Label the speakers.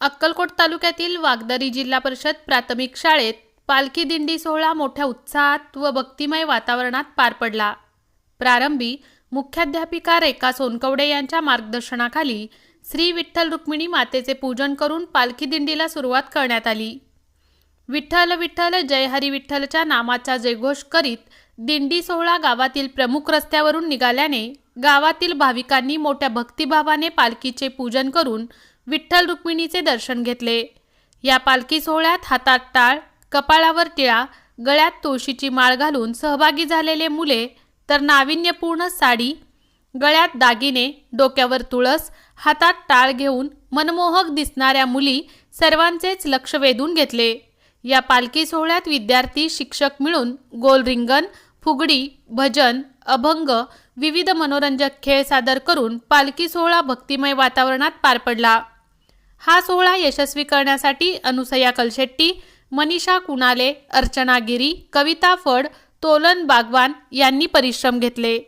Speaker 1: अक्कलकोट तालुक्यातील वागदरी जिल्हा परिषद प्राथमिक शाळेत पालखी दिंडी सोहळा मोठ्या उत्साहात व भक्तिमय वातावरणात पार पडला. प्रारंभी मुख्याध्यापिका रेखा सोनकवडे यांच्या मार्गदर्शनाखाली श्री विठ्ठल रुक्मिणी मातेचे पूजन करून पालखी दिंडीला सुरुवात करण्यात आली. विठ्ठल विठ्ठल जय हरी विठ्ठलच्या नामाचा जयघोष करीत दिंडी सोहळा गावातील प्रमुख रस्त्यावरून निघाल्याने गावातील भाविकांनी मोठ्या भक्तिभावाने पालखीचे पूजन करून विठ्ठल रुक्मिणीचे दर्शन घेतले. या पालखी सोहळ्यात हातात टाळ कपाळावर टिळा गळ्यात तुळशीची माळ घालून सहभागी झालेले मुले तर नाविन्यपूर्ण साडी गळ्यात दागिने डोक्यावर तुळस हातात टाळ घेऊन मनमोहक दिसणाऱ्या मुली सर्वांचेच लक्ष वेधून घेतले. या पालखी सोहळ्यात विद्यार्थी शिक्षक मिळून गोल रिंगण फुगडी भजन अभंग विविध मनोरंजक खेळ सादर करून पालखी सोहळा भक्तिमय वातावरणात पार पडला. हा सोहळा यशस्वी करण्यासाठी अनुसया कलशेट्टी मनीषा कुणाले अर्चना गिरी कविता फड तोलन बागवान यांनी परिश्रम घेतले.